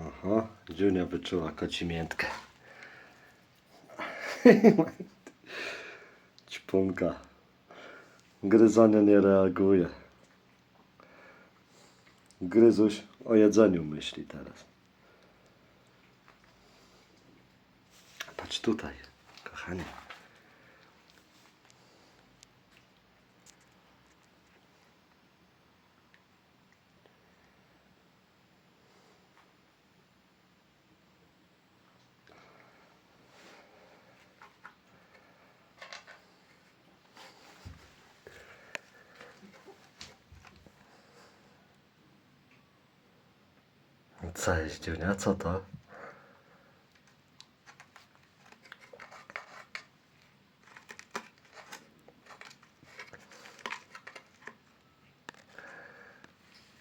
Aha, Dziunia wyczuła kocimiętkę. Ćpunka. Gryzonia nie reaguje. Gryzuś o jedzeniu myśli teraz. Patrz tutaj, kochanie. Jest, Dziunia? Co to?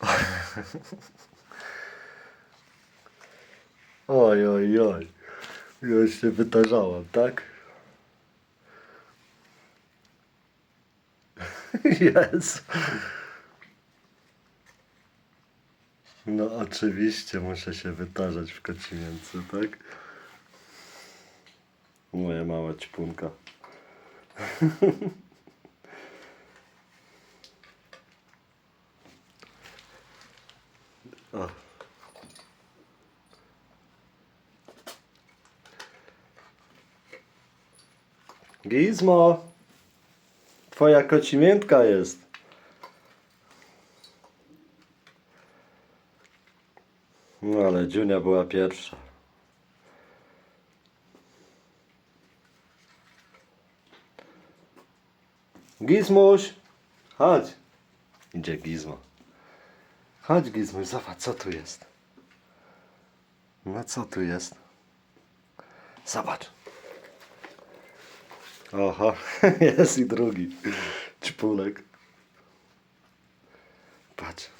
Oj, oj, oj. Już się wytarzałam, tak? Jest. No oczywiście muszę się wytarzać w kocimięcu, tak? Moja mała ćpunka. O. Gizmo! Twoja kocimiętka jest. No ale Dziunia była pierwsza. Gizmuś! Chodź! Idzie Gizmo. Chodź Gizmuś, zobacz co tu jest. No co tu jest? Zobacz. Oho, jest i drugi. Czpulek. Patrz.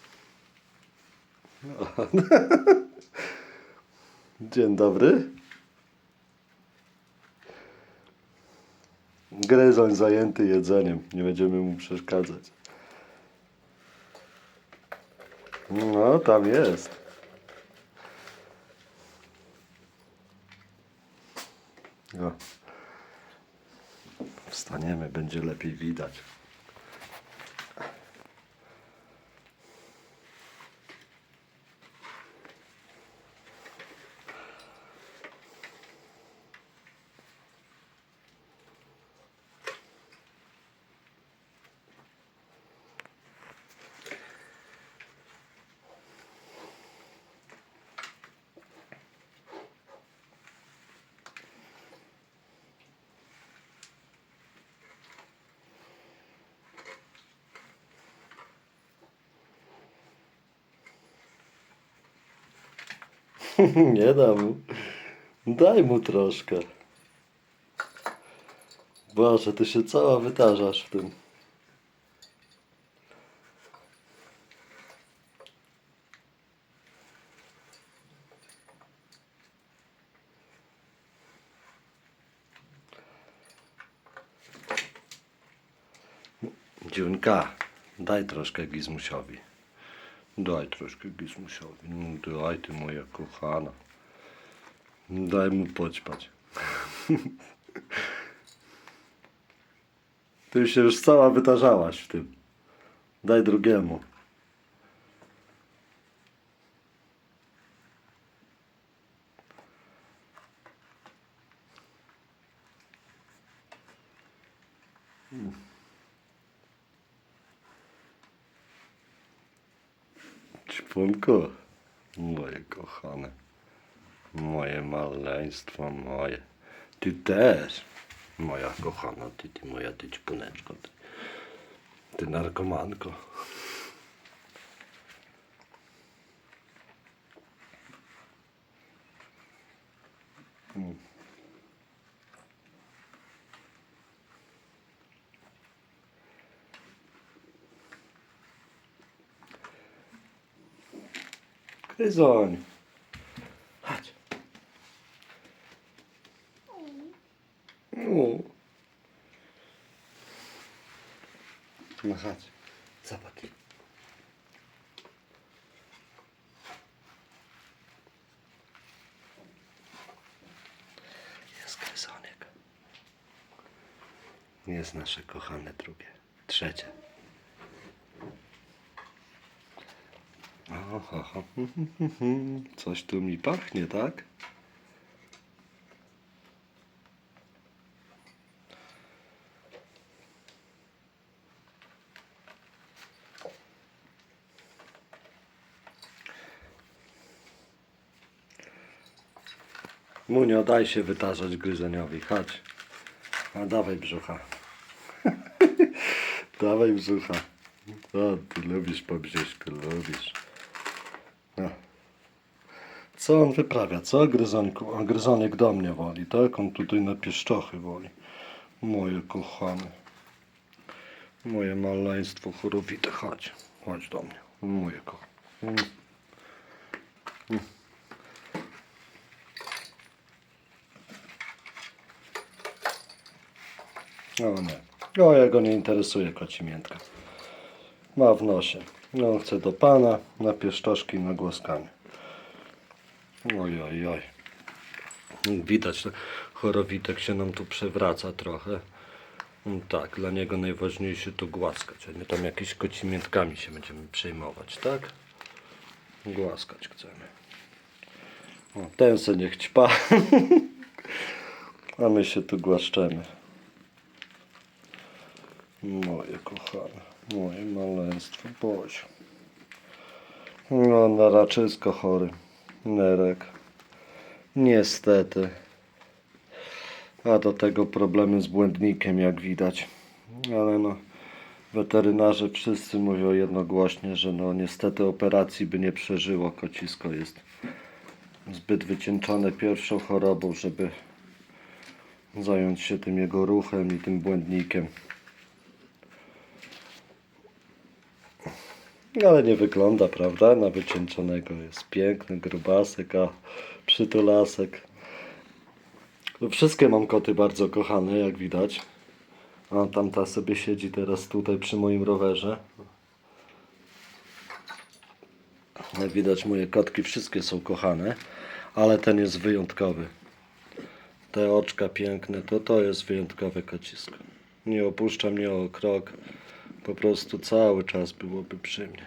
Dzień dobry. Gryzoń zajęty jedzeniem. Nie będziemy mu przeszkadzać. No, tam jest. Wstaniemy, będzie lepiej widać. Nie dam. Daj mu troszkę. Boże, ty się cała wytarzasz w tym. Dziunka, daj troszkę Gizmusiowi. Daj troszkę Gizmusiowi. No daj ty moja kochana. Daj mu poćpać. Ty się już cała wytarzałaś w tym. Daj drugiemu. Ćpunku, moje kochane, moje maleństwo moje. Ty też, moja kochana, ty, ty moja ty ćpuneczko, ty, ty narkomanko. Mm. Gryzoń. Chodź. No. No chodź. Zobacz. Jest gryzonek. Jest nasze kochane drugie. Trzecie. coś tu mi pachnie, tak? Munio, daj się wytarzać gryzeniowi, chodź. A dawaj brzucha. dawaj brzucha. O, ty lubisz po lubisz. Co on wyprawia? Co? A gryzonek do mnie woli, tak? On tutaj na pieszczochy woli. Moje kochane. Moje maleństwo chorowite, chodź. Chodź do mnie. Moje kochane. Mm. O nie. O, jego nie interesuje kocimiętka. Ma w nosie. No, chce do pana na pieszczoszki i na głaskanie. Oj, oj, oj. Widać, że chorowitek się nam tu przewraca trochę. Mm, Tak, dla niego najważniejsze to głaskać, a nie tam jakieś kocimiętkami się będziemy przejmować, tak? Głaskać chcemy. O, ten se niech ćpa. a my się tu głaszczemy. Moje kochane, moje maleństwo, Boziu. No, na raczysko chory, nerek. Niestety. A do tego problemy z błędnikiem, jak widać. Ale no, weterynarze wszyscy mówią jednogłośnie, że no niestety operacji by nie przeżyło. Kocisko jest zbyt wycieńczone pierwszą chorobą, żeby zająć się tym jego ruchem i tym błędnikiem. Ale nie wygląda, prawda? Na wycieńczonego jest piękny, grubasek, a przytulasek. No, Wszystkie mam koty bardzo kochane, jak widać. A tamta sobie siedzi teraz tutaj przy moim rowerze. Jak widać, moje kotki wszystkie są kochane, ale ten jest wyjątkowy. Te oczka piękne, to to jest wyjątkowe kocisko. Nie opuszcza mnie o krok. Po prostu cały czas byłoby przy mnie.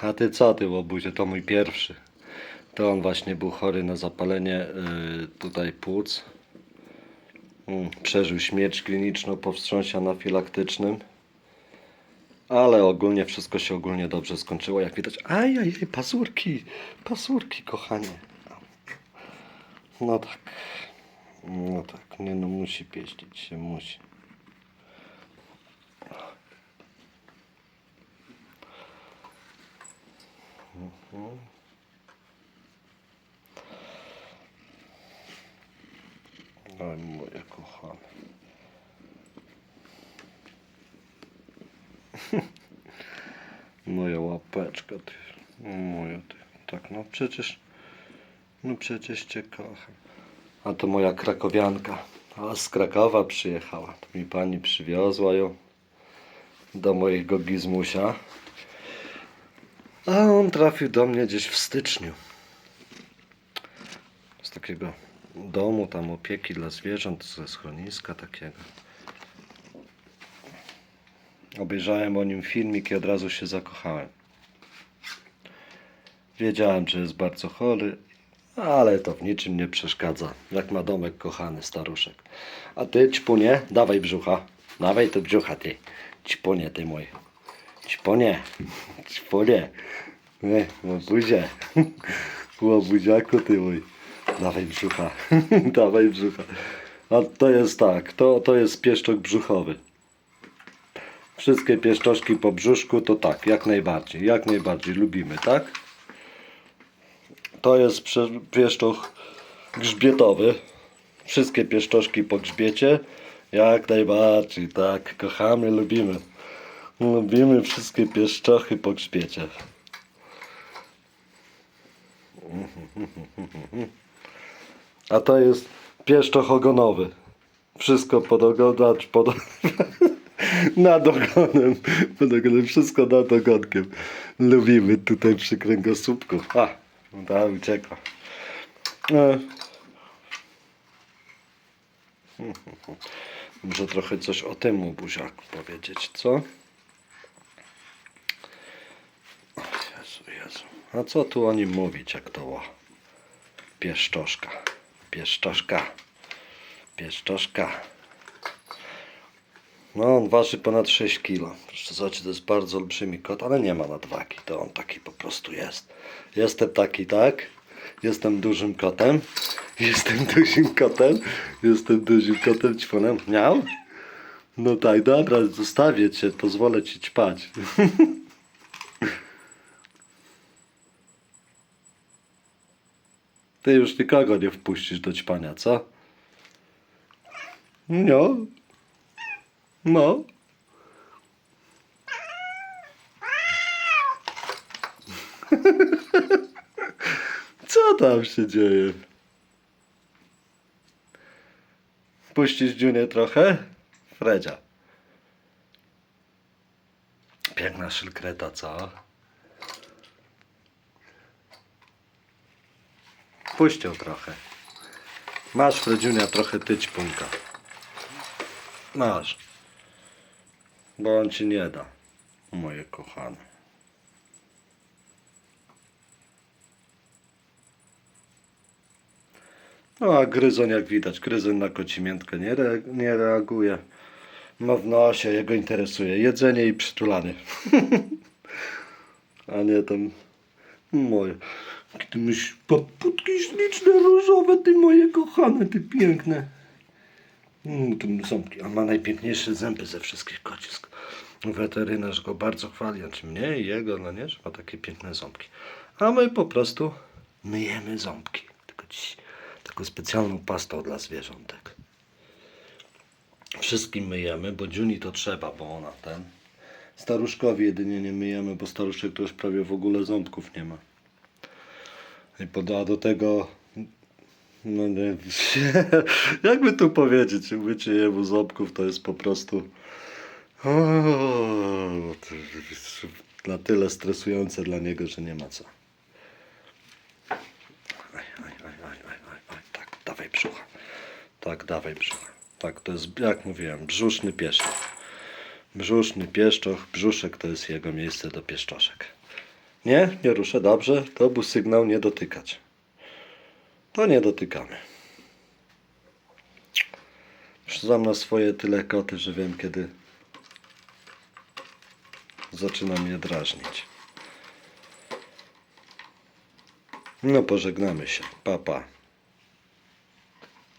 A ty co ty, łobuzie? To mój pierwszy. To on właśnie był chory na zapalenie y, tutaj płuc. Mm, Przeżył śmierć kliniczną po wstrząsie anafilaktycznym. Ale ogólnie wszystko się ogólnie dobrze skończyło, jak widać. Aj, aj, aj, pazurki, pazurki, kochanie. No tak. No tak, nie no, musi pieścić się, musi. Oj, moje kochane. Moja łapeczka, ty. Moja, ty. Tak, no przecież, no przecież cię kocham. A to moja krakowianka. A z Krakowa przyjechała. To mi pani przywiozła ją do mojego gizmusia. A on trafił do mnie gdzieś w styczniu. Z takiego domu tam opieki dla zwierząt, ze schroniska takiego. Obejrzałem o nim filmik i od razu się zakochałem. Wiedziałem, że jest bardzo chory, ale to w niczym nie przeszkadza. Jak ma domek kochany staruszek. A ty, ćpunie, dawaj brzucha. Dawaj to brzucha, ty. Ćpunie, ty mój. Ćpunie. Ćpunie. Nie, łobuzie. Łobuziaku, ty mój. Dawaj brzucha. dawaj brzucha. A to jest tak, to, to jest pieszczok brzuchowy. Wszystkie pieszczoszki po brzuszku to tak, jak najbardziej, jak najbardziej lubimy, tak? To jest pieszczoch grzbietowy. Wszystkie pieszczoszki po grzbiecie, jak najbardziej, tak, kochamy, lubimy. Lubimy wszystkie pieszczochy po grzbiecie. A to jest pieszczoch ogonowy. Wszystko pod ogonem, pod... nad ogonem, pod ogonem, wszystko nad ogonkiem. Lubimy tutaj przy kręgosłupku. A, no ta uciekła. E. Muszę trochę coś o tym u buziaku powiedzieć, co? O Jezu. A co tu o nim mówić, jak to ło? Pieszczoszka. Pieszczoszka. Pieszczoszka. No, on waży ponad 6 kg. Proszę zobaczyć, to jest bardzo olbrzymi kot, ale nie ma nadwagi. To on taki po prostu jest. Jestem taki, tak? Jestem dużym kotem. Jestem dużym kotem. Jestem dużym kotem ćwonem. Miał? No tak, dobra, zostawię cię, pozwolę ci ćpać. Ty już nikogo nie wpuścisz do ćpania, co? No. No. Co tam się dzieje? Puścisz Dziunię trochę? Fredzia. Piękna szylkreta, co? Puść ją trochę. Masz, Fredziunia, trochę tyć punka. Masz. Bo on ci nie da, moje kochane. No a gryzoń jak widać, gryzoń na kocimiętkę nie, re, nie reaguje. Ma w nosie, jego interesuje jedzenie i przytulanie. a nie tam moje. Ty myś paputki śliczne, różowe, ty moje kochane, ty piękne. Mm, ząbki. On ma najpiękniejsze zęby ze wszystkich kocisk. Weterynarz go bardzo chwali, znaczy mnie i jego, no nie, że ma takie piękne ząbki. A my po prostu myjemy ząbki. Tylko dziś taką specjalną pastą dla zwierzątek. Wszystkim myjemy, bo Juni to trzeba, bo ona ten. Staruszkowi jedynie nie myjemy, bo staruszek to już prawie w ogóle ząbków nie ma. Poda do tego no nie, jakby tu powiedzieć, mycie jemu ząbków to jest po prostu o, na tyle stresujące dla niego, że nie ma co. Aj. Tak, dawaj brzucha. Tak, dawaj brzucha. Tak, to jest, jak mówiłem, brzuszny pieszczoch. Brzuszny pieszczoch, brzuszek to jest jego miejsce do pieszczoszek. Nie, nie ruszę, dobrze, to był sygnał nie dotykać. To nie dotykamy. Znam na swoje tyle koty, że wiem kiedy zaczynam je drażnić. No pożegnamy się. Pa, pa.